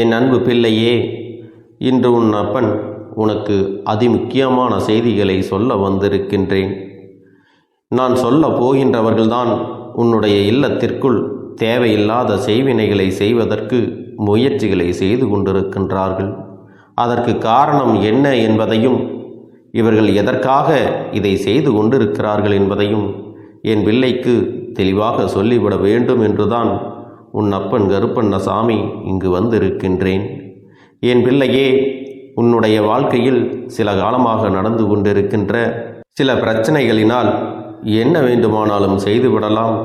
என் அன்பு பிள்ளையே இன்று உன் அப்பன் உனக்கு அதிமுக்கியமான செய்திகளை சொல்ல வந்திருக்கின்றேன். நான் சொல்ல போகின்றவர்கள்தான் உன்னுடைய இல்லத்திற்குள் தேவையில்லாத செய்வினைகளை செய்வதற்கு முயற்சிகளை செய்து கொண்டிருக்கின்றார்கள். அதற்கு காரணம் என்ன என்பதையும் இவர்கள் எதற்காக இதை செய்து கொண்டிருக்கிறார்கள் என்பதையும் என் பிள்ளைக்கு தெளிவாக சொல்லிவிட வேண்டும் என்றுதான் உன் அப்பன் கருப்பண்ணசாமி இங்கு வந்திருக்கின்றேன். என் பிள்ளையே உன்னுடைய வாழ்க்கையில் சில காலமாக நடந்து கொண்டிருக்கின்ற சில பிரச்சனைகளினால் என்ன வேண்டுமானாலும் செய்துவிடலாம்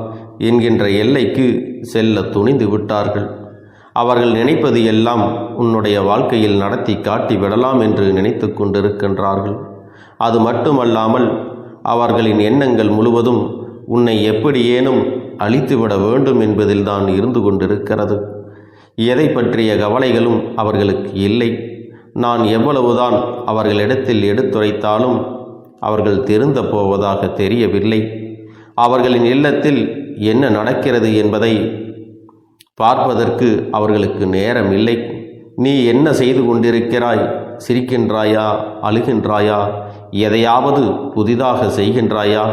என்கின்ற எல்லைக்கு செல்ல துணிந்து விட்டார்கள். அவர்கள் நினைப்பது எல்லாம் உன்னுடைய வாழ்க்கையில் நடத்தி காட்டி விடலாம் என்று நினைத்து கொண்டிருக்கின்றார்கள். அது மட்டுமல்லாமல் அவர்களின் எண்ணங்கள் முழுவதும் உன்னை எப்படியேனும் அழித்துவிட வேண்டும் என்பதில் தான் இருந்து கொண்டிருக்கிறது. எதை பற்றிய கவலைகளும் அவர்களுக்கு இல்லை. நான் எவ்வளவுதான் அவர்களிடத்தில் எடுத்துரைத்தாலும் அவர்கள் திருந்த போவதாக தெரியவில்லை. அவர்களின் இல்லத்தில் என்ன நடக்கிறது என்பதை பார்ப்பதற்கு அவர்களுக்கு நேரம் இல்லை நீ என்ன செய்து கொண்டிருக்கிறாய்? சிரிக்கின்றாயா? அழுகின்றாயா? எதையாவது புதிதாக செய்கின்றாயா?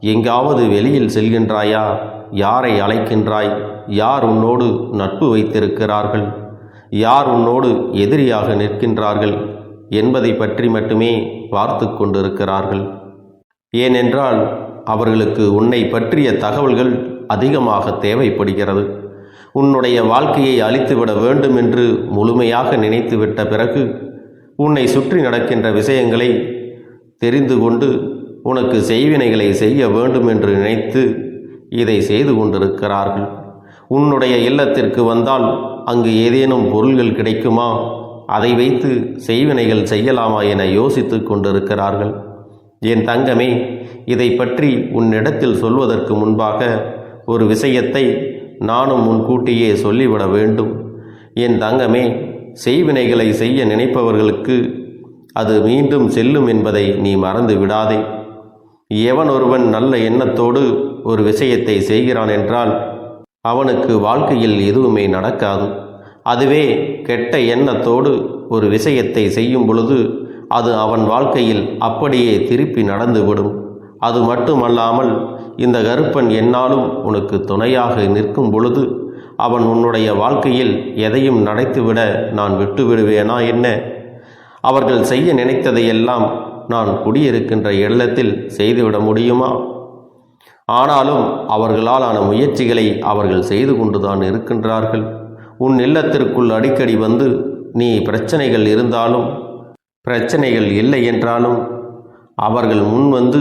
எங்காவது வெளியில் செல்கின்றாயா? யாரை அழைக்கின்றாய்? யார் உன்னோடு நட்பு வைத்திருக்கிறார்கள்? யார் உன்னோடு எதிரியாக நிற்கின்றார்கள்? என்பதை பற்றி மட்டுமே பார்த்து கொண்டிருக்கிறார்கள். ஏனென்றால் அவர்களுக்கு உன்னை பற்றிய தகவல்கள் அதிகமாக தேவைப்படுகிறது. உன்னுடைய வாழ்க்கையை அழித்துவிட வேண்டும் என்று முழுமையாக நினைத்துவிட்ட பிறகு உன்னை சுற்றி நடக்கின்ற விஷயங்களை தெரிந்து கொண்டு உனக்கு செய்வினைகளை செய்ய வேண்டும் என்று நினைத்து இதை செய்து கொண்டிருக்கிறார்கள். உன்னுடைய இல்லத்திற்கு வந்தால் அங்கு ஏதேனும் பொருள்கள் கிடைக்குமா? அதை வைத்து செய்வினைகள் செய்யலாமா என யோசித்து கொண்டிருக்கிறார்கள். என் தங்கமே இதை பற்றி உன்னிடத்தில் சொல்வதற்கு முன்பாக ஒரு விஷயத்தை நானும் முன்கூட்டியே சொல்லிவிட வேண்டும். என் தங்கமே செய்வினைகளை செய்ய நினைப்பவர்களுக்கு அது மீண்டும் செல்லும் என்பதை நீ மறந்து விடாதே எவன் ஒருவன் நல்ல எண்ணத்தோடு ஒரு விஷயத்தை செய்கிறான் என்றால் அவனுக்கு வாழ்க்கையில் எதுவுமே நடக்காது. அதுவே கெட்ட எண்ணத்தோடு ஒரு விஷயத்தை செய்யும் பொழுது அது அவன் வாழ்க்கையில் அப்படியே திருப்பி நடந்துவிடும். அது மட்டுமல்லாமல் இந்த கருப்பன் என்னாலும் உனக்கு துணையாக நிற்கும் பொழுது அவன் உன்னுடைய வாழ்க்கையில் எதையும் நடத்திவிட நான் விட்டுவிடுவேனா என்ன? அவர்கள் செய்ய நினைத்ததையெல்லாம் நான் குடியிருக்கின்ற இல்லத்தில் செய்துவிட முடியுமா? ஆனாலும் அவர்களாலான முயற்சிகளை அவர்கள் செய்து கொண்டுதான் இருக்கின்றார்கள். உன் இல்லத்திற்குள் அடிக்கடி வந்து நீ பிரச்சனைகள் இருந்தாலும் பிரச்சனைகள் இல்லை என்றாலும் அவர்கள் முன் வந்து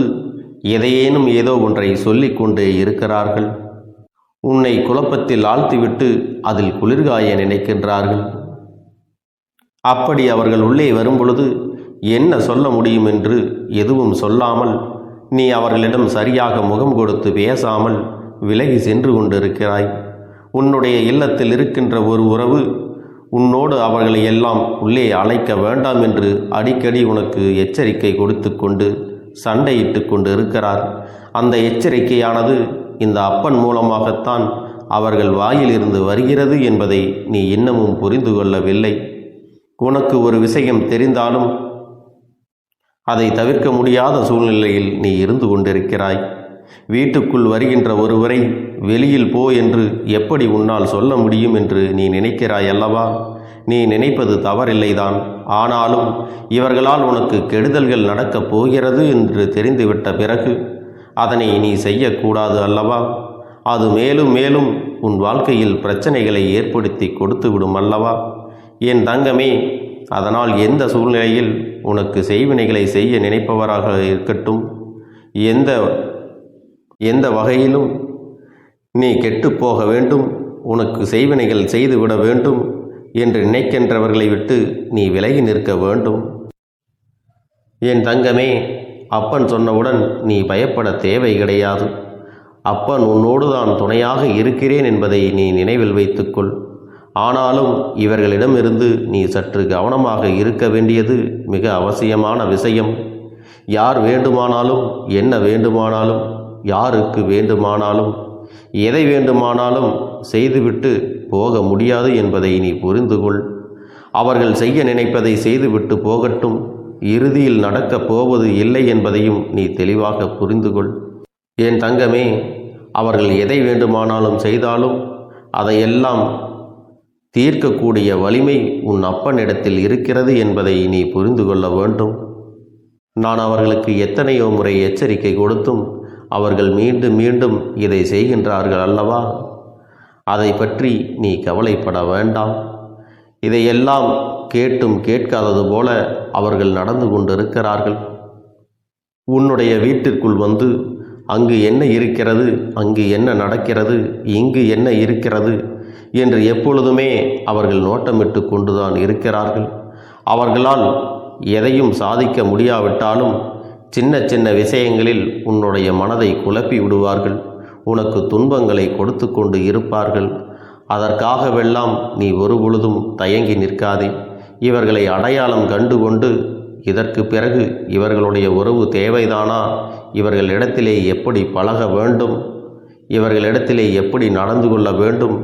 எதையேனும் ஏதோ ஒன்றை சொல்லிக்கொண்டே இருக்கிறார்கள். உன்னை குழப்பத்தில் ஆழ்த்திவிட்டு அதில் குளிர்காய நினைக்கின்றார்கள். அப்படி அவர்கள் உள்ளே வரும்பொழுது என்ன சொல்ல முடியும் என்று எதுவும் சொல்லாமல் நீ அவர்களிடம் சரியாக முகம் கொடுத்து பேசாமல் விலகி சென்று கொண்டிருக்கிறாய். உன்னுடைய இல்லத்தில் இருக்கின்ற ஒரு உறவு உன்னோடு அவர்களை எல்லாம் உள்ளே அழைக்க வேண்டாம் என்று அடிக்கடி உனக்கு எச்சரிக்கை கொடுத்து கொண்டு சண்டையிட்டு கொண்டு இருக்கிறார் அந்த எச்சரிக்கையானது இந்த அப்பன் மூலமாகத்தான் அவர்கள் வாயிலிருந்து வருகிறது என்பதை நீ இன்னமும் புரிந்து கொள்ளவில்லை. உனக்கு ஒரு விஷயம் தெரிந்தாலும் அதை தவிர்க்க முடியாத சூழ்நிலையில் நீ இருந்து கொண்டிருக்கிறாய். வீட்டுக்குள் வருகின்ற ஒருவரை வெளியில் போ என்று எப்படி உன்னால் சொல்ல முடியும் என்று நீ நினைக்கிறாய் அல்லவா? நீ நினைப்பது தவறில்லைதான். ஆனாலும் இவர்களால் உனக்கு கெடுதல்கள் நடக்கப் போகிறது என்று தெரிந்துவிட்ட பிறகு அதனை நீ செய்யக்கூடாது அல்லவா? அது மேலும் மேலும் உன் வாழ்க்கையில் பிரச்சனைகளை ஏற்படுத்தி கொடுத்து விடும் அல்லவா? என் தங்கமே அதனால் எந்த சூழ்நிலையில் உனக்கு செய்வினைகளை செய்ய நினைப்பவராக இருக்கட்டும் எந்த எந்த வகையிலும் நீ கெட்டு போக வேண்டும் உனக்கு செய்வினைகள் செய்துவிட வேண்டும் என்று நினைக்கின்றவர்களை விட்டு நீ விலகி நிற்க வேண்டும். என் தங்கமே அப்பன் சொன்னவுடன் நீ பயப்பட தேவை கிடையாது. அப்பன் உன்னோடு தான் துணையாக இருக்கிறேன் என்பதை நீ நினைவில் வைத்துக்கொள். ஆனாலும் இவர்களிடமிருந்து நீ சற்று கவனமாக இருக்க வேண்டியது மிக அவசியமான விஷயம். யார் வேண்டுமானாலும் என்ன வேண்டுமானாலும் யாருக்கு வேண்டுமானாலும் எதை வேண்டுமானாலும் செய்துவிட்டு போக முடியாது என்பதை நீ புரிந்து கொள் அவர்கள் செய்ய நினைப்பதை செய்துவிட்டு போகட்டும். இறுதியில் நடக்கப் போவது இல்லை என்பதையும் நீ தெளிவாக புரிந்து கொள் என் தங்கமே அவர்கள் எதை வேண்டுமானாலும் செய்தாலும் அதையெல்லாம் தீர்க்கக்கூடிய வலிமை உன் அப்பனிடத்தில் இருக்கிறது என்பதை நீ புரிந்து கொள்ள வேண்டும். நான் அவர்களுக்கு எத்தனையோ முறை எச்சரிக்கை கொடுத்தும் அவர்கள் மீண்டும் மீண்டும் இதை செய்கின்றார்கள் அல்லவா? அதை பற்றி நீ கவலைப்பட வேண்டாம். இதையெல்லாம் கேட்டும் கேட்காதது போல அவர்கள் நடந்து கொண்டிருக்கிறார்கள். உன்னுடைய வீட்டிற்குள் வந்து அங்கு என்ன இருக்கிறது அங்கு என்ன நடக்கிறது இங்கு என்ன இருக்கிறது என்று எப்பொழுதுமே அவர்கள் நோட்டமிட்டு கொண்டுதான் இருக்கிறார்கள். அவர்களால் எதையும் சாதிக்க முடியாவிட்டாலும் சின்ன சின்ன விஷயங்களில் உன்னுடைய மனதை குழப்பி விடுவார்கள். உனக்கு துன்பங்களை கொடுத்து கொண்டு இருப்பார்கள். அதற்காகவெல்லாம் நீ ஒருபொழுதும் தயங்கி நிற்காதே. இவர்களை அடையாளம் கண்டுகொண்டு இதற்கு பிறகு இவர்களுடைய உறவு தேவைதானா? இவர்களிடத்திலே எப்படி பழக வேண்டும்? இவர்களிடத்திலே எப்படி நடந்து கொள்ள வேண்டும்?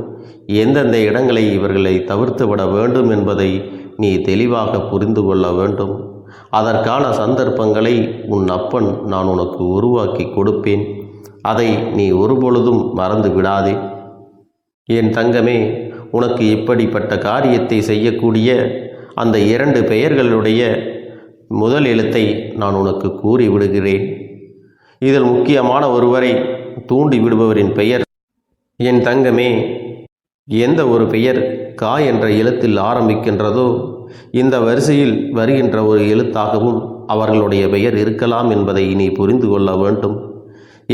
எந்தெந்த இடங்களை இவர்களை தவிர்த்து விட வேண்டும் என்பதை நீ தெளிவாக புரிந்து கொள்ள வேண்டும். அதற்கான சந்தர்ப்பங்களை உன் அப்பன் நான் உனக்கு உருவாக்கி கொடுப்பேன். அதை நீ ஒருபொழுதும் மறந்து விடாதே. என் தங்கமே உனக்கு இப்படிப்பட்ட காரியத்தை செய்யக்கூடிய அந்த இரண்டு பெயர்களுடைய முதல் எழுத்தை நான் உனக்கு கூறி விடுகிறேன் இதில் முக்கியமான ஒருவரை தூண்டி விடுபவரின் பெயர். என் தங்கமே எந்த ஒரு பெயர் கா என்ற எழுத்தில் ஆரம்பிக்கின்றதோ இந்த வரிசையில் வருகின்ற ஒரு எழுத்தாகவும் அவர்களுடைய பெயர் இருக்கலாம் என்பதை நீ புரிந்து கொள்ள வேண்டும்.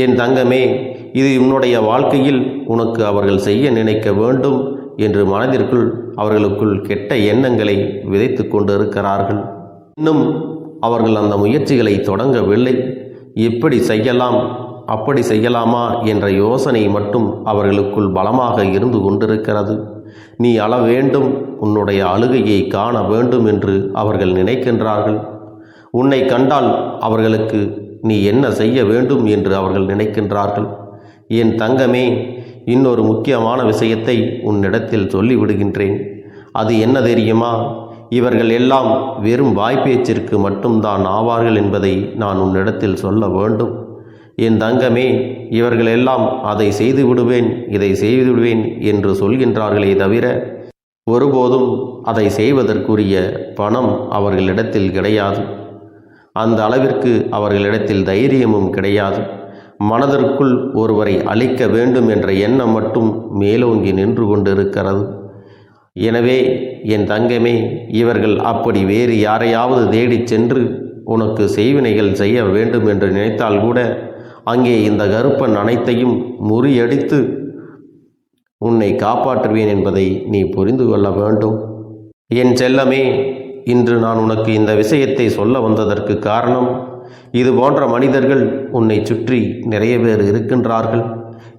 என் தங்கமே இது உன்னுடைய வாழ்க்கையில் உனக்கு அவர்கள் செய்ய நினைக்க வேண்டும் என்று மனதிற்குள் அவர்களுக்குள் கெட்ட எண்ணங்களை விதைத்து கொண்டிருக்கிறார்கள். இன்னும் அவர்கள் அந்த முயற்சிகளை தொடங்கவில்லை. எப்படி செய்யலாம் அப்படி செய்யலாமா என்ற யோசனை மட்டும் அவர்களுக்குள் பலமாக இருந்து கொண்டிருக்கிறது. நீ அள வேண்டும் உன்னுடைய அழுகையை காண வேண்டும் என்று அவர்கள் நினைக்கின்றார்கள். உன்னை கண்டால் அவர்களுக்கு நீ என்ன செய்ய வேண்டும் என்று அவர்கள் நினைக்கின்றார்கள். என் தங்கமே இன்னொரு முக்கியமான விஷயத்தை உன்னிடத்தில் சொல்லிவிடுகின்றேன். அது என்ன தெரியுமா? இவர்கள் எல்லாம் வெறும் வாய்ப்பேச்சிற்கு மட்டும்தான் ஆவார்கள் என்பதை நான் உன்னிடத்தில் சொல்ல வேண்டும். என் தங்கமே இவர்கள் எல்லாம் அதை செய்து விடுவேன் இதை செய்து விடுவேன் என்று சொல்கின்றார்களே தவிர ஒருபோதும் அதை செய்வதற்குரிய பணம் அவர்களிடத்தில் கிடையாது. அந்த அளவிற்கு அவர்களிடத்தில் தைரியமும் கிடையாது. மனதிற்குள் ஒருவரை அழிக்க வேண்டும் என்ற எண்ணம் மட்டும் மேலோங்கி நின்று கொண்டிருக்கிறது. எனவே என் தங்கமே இவர்கள் அப்படி வேறு யாரையாவது தேடிச் சென்று உனக்கு செய்வினைகள் செய்ய வேண்டும் என்று நினைத்தால் கூட அங்கே இந்த கருப்பன் அனைத்தையும் முறியடித்து உன்னை காப்பாற்றுவேன் என்பதை நீ புரிந்து கொள்ள வேண்டும். என் செல்லமே இன்று நான் உனக்கு இந்த விஷயத்தை சொல்ல வந்ததற்கு காரணம் இது போன்ற மனிதர்கள் உன்னை சுற்றி நிறைய பேர் இருக்கின்றார்கள்.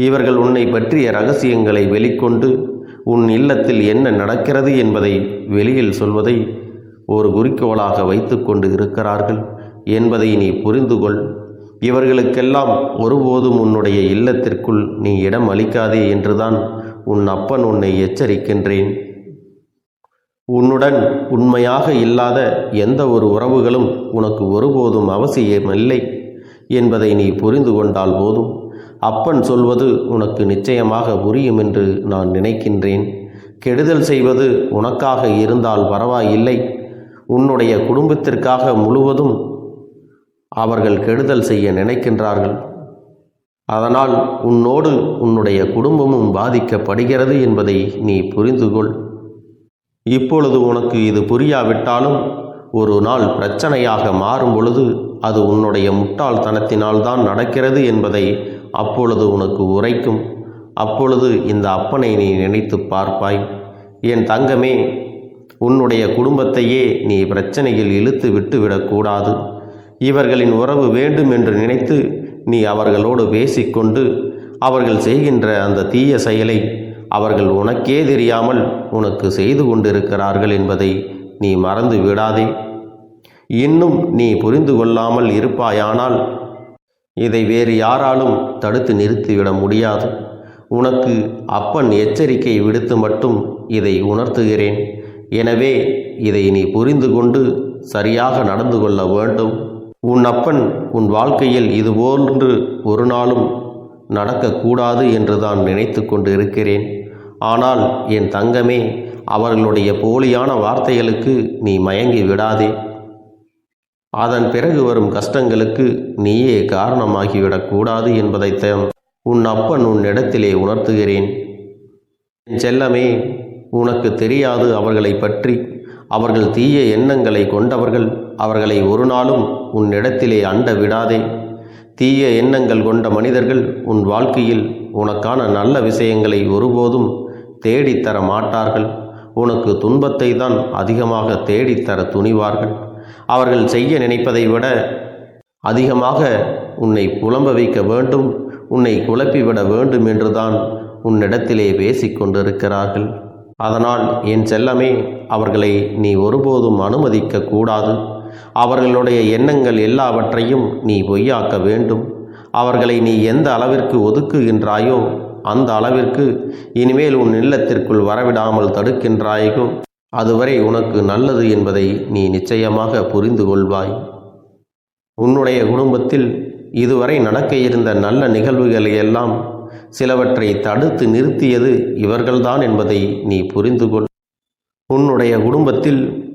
இவர்கள் உன்னை பற்றிய ரகசியங்களை வெளிக்கொண்டு உன் இல்லத்தில் என்ன நடக்கிறது என்பதை வெளியில் சொல்வதை ஒரு குறிக்கோளாக வைத்துக்கொண்டு இருக்கிறார்கள் என்பதை நீ புரிந்து கொள். இவர்களுக்கெல்லாம் ஒருபோதும் உன்னுடைய இல்லத்திற்குள் நீ இடம் அளிக்காதே என்றுதான் உன் அப்பன் உன்னை எச்சரிக்கின்றேன். உன்னுடன் உண்மையாக இல்லாத எந்த ஒரு உறவுகளும் உனக்கு ஒருபோதும் அவசியமில்லை என்பதை நீ புரிந்து கொண்டால் போதும். அப்பன் சொல்வது உனக்கு நிச்சயமாக புரியும் என்று நான் நினைக்கின்றேன். கெடுதல் செய்வது உனக்காக இருந்தால் பரவாயில்லை. உன்னுடைய குடும்பத்திற்காக முழுவதும் அவர்கள் கெடுதல் செய்ய நினைக்கின்றார்கள். அதனால் உன்னோடு உன்னுடைய குடும்பமும் பாதிக்கப்படுகிறது என்பதை நீ புரிந்து கொள் இப்பொழுது உனக்கு இது புரியாவிட்டாலும் ஒரு நாள் பிரச்சனையாக மாறும் பொழுது அது உன்னுடைய முட்டாள்தனத்தினால்தான் நடக்கிறது என்பதை அப்பொழுது உனக்கு உரைக்கும். அப்பொழுது இந்த அப்பனை நீ நினைத்து பார்ப்பாய். என் தங்கமே உன்னுடைய குடும்பத்தையே நீ பிரச்சனையில் இழுத்து விட்டு விடக்கூடாது. இவர்களின் உறவு வேண்டும் என்று நினைத்து நீ அவர்களோடு பேசிக்கொண்டு அவர்கள் செய்கின்ற அந்த தீய செயலை அவர்கள் உனக்கே தெரியாமல் உனக்கு செய்து கொண்டிருக்கிறார்கள் என்பதை நீ மறந்து விடாதே. இன்னும் நீ புரிந்து கொள்ளாமல் இருப்பாயானால் இதை வேறு யாராலும் தடுத்து நிறுத்திவிட முடியாது. உனக்கு அப்பன் எச்சரிக்கை விடுத்து மட்டும் இதை உணர்த்துகிறேன். எனவே இதை நீ புரிந்து கொண்டு சரியாக நடந்து கொள்ள வேண்டும். உன் அப்பன் உன் வாழ்க்கையில் இதுபோன்று ஒரு நாளும் நடக்கக்கூடாது என்று தான் நினைத்து கொண்டு இருக்கிறேன். ஆனால் என் தங்கமே அவர்களுடைய போலியான வார்த்தைகளுக்கு நீ மயங்கி விடாதே. அதன் பிறகு வரும் கஷ்டங்களுக்கு நீயே காரணமாகிவிடக்கூடாது என்பதைத்தான் உன் அப்பன் உன்னிடத்திலே உணர்த்துகிறேன். என் செல்லமே உனக்கு தெரியாது அவர்களை பற்றி. அவர்கள் தீய எண்ணங்களை கொண்டவர்கள் அவர்களை ஒரு நாளும் உன்னிடத்திலே அண்ட விடாதே. தீய எண்ணங்கள் கொண்ட மனிதர்கள் உன் வாழ்க்கையில் உனக்கான நல்ல விஷயங்களை ஒருபோதும் தேடித்தர மாட்டார்கள். உனக்கு துன்பத்தை தான் அதிகமாக தேடித்தர துணிவார்கள். அவர்கள் செய்ய நினைப்பதை விட அதிகமாக உன்னை புலம்ப வைக்க வேண்டும் உன்னை குழப்பிவிட வேண்டும் என்றுதான் உன்னிடத்திலே பேசிக் கொண்டிருக்கிறார்கள். அதனால் என் செல்லமே அவர்களை நீ ஒருபோதும் அனுமதிக்க கூடாது. அவர்களுடைய எண்ணங்கள் எல்லாவற்றையும் நீ பொய்யாக்க வேண்டும். அவர்களை நீ எந்த அளவிற்கு ஒதுக்குகின்றாயோ அந்த அளவிற்கு இனிமேல் உன் இல்லத்திற்குள் வரவிடாமல் தடுக்கின்றாயோ அதுவரை உனக்கு நல்லது என்பதை நீ நிச்சயமாக புரிந்து கொள்வாய். உன்னுடைய குடும்பத்தில் இதுவரை நடக்க இருந்த நல்ல நிகழ்வுகளை எல்லாம் சிலவற்றை தடுத்து நிறுத்தியது இவர்கள்தான் என்பதை நீ புரிந்து கொள் உன்னுடைய குடும்பத்தில்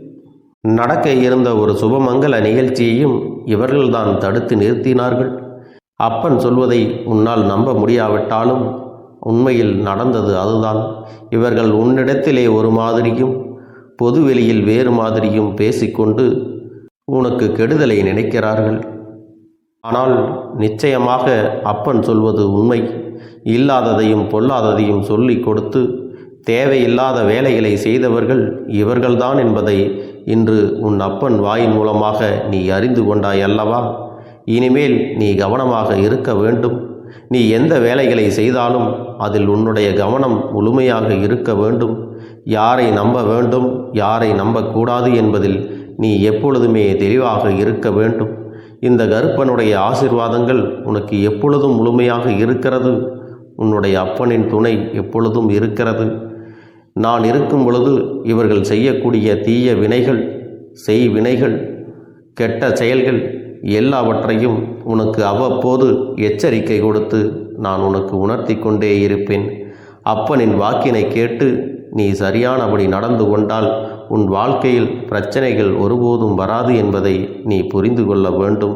நடக்க இருந்த ஒரு சுபமங்கல நிகழ்ச்சியையும் இவர்கள்தான் தடுத்து நிறுத்தினார்கள். அப்பன் சொல்வதை உன்னால் நம்ப முடியாவிட்டாலும் உண்மையில் நடந்தது அதுதான். இவர்கள் உன்னிடத்திலே ஒரு மாதிரியும் பொதுவெளியில் வேறு மாதிரியும் பேசிக்கொண்டு உனக்கு கெடுதலை நினைக்கிறார்கள். ஆனால் நிச்சயமாக அப்பன் சொல்வது உண்மை. இல்லாததையும் பொல்லாததையும் சொல்லிக் கொடுத்து தேவையில்லாத வேலைகளை செய்தவர்கள் இவர்கள்தான் என்பதை இன்று உன் அப்பன் வாயின் மூலமாக நீ அறிந்து கொண்டாய் அல்லவா? இனிமேல் நீ கவனமாக இருக்க வேண்டும். நீ எந்த வேலைகளை செய்தாலும் அதில் உன்னுடைய கவனம் முழுமையாக இருக்க வேண்டும். யாரை நம்ப வேண்டும் யாரை நம்பக்கூடாது என்பதில் நீ எப்பொழுதுமே தெளிவாக இருக்க வேண்டும். இந்த கருப்பனுடைய ஆசிர்வாதங்கள் உனக்கு எப்பொழுதும் முழுமையாக இருக்கிறது. உன்னுடைய அப்பனின் துணை எப்பொழுதும் இருக்கிறது. நான் இருக்கும் பொழுது இவர்கள் செய்யக்கூடிய தீய வினைகள் செய் வினைகள் கெட்ட செயல்கள் எல்லாவற்றையும் உனக்கு அவ்வப்போது எச்சரிக்கை கொடுத்து நான் உனக்கு உணர்த்தி கொண்டே இருப்பேன். அப்பனின் வாக்கினை கேட்டு நீ சரியானபடி நடந்து கொண்டால் உன் வாழ்க்கையில் பிரச்சனைகள் ஒருபோதும் வராது என்பதை நீ புரிந்து கொள்ள வேண்டும்.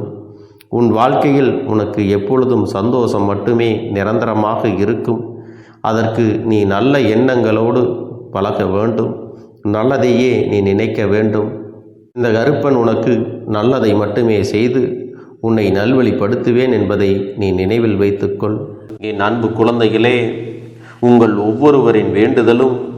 உன் வாழ்க்கையில் உனக்கு எப்பொழுதும் சந்தோஷம் மட்டுமே நிரந்தரமாக இருக்கும். அதற்கு நீ நல்ல எண்ணங்களோடு பழக வேண்டும். நல்லதையே நீ நினைக்க வேண்டும். இந்த கருப்பன் உனக்கு நல்லதை மட்டுமே செய்து உன்னை நல்வழிப்படுத்துவேன் என்பதை நீ நினைவில் வைத்துக்கொள். என் அன்பு குழந்தைகளே உங்கள் ஒவ்வொருவரின் வேண்டுதலும்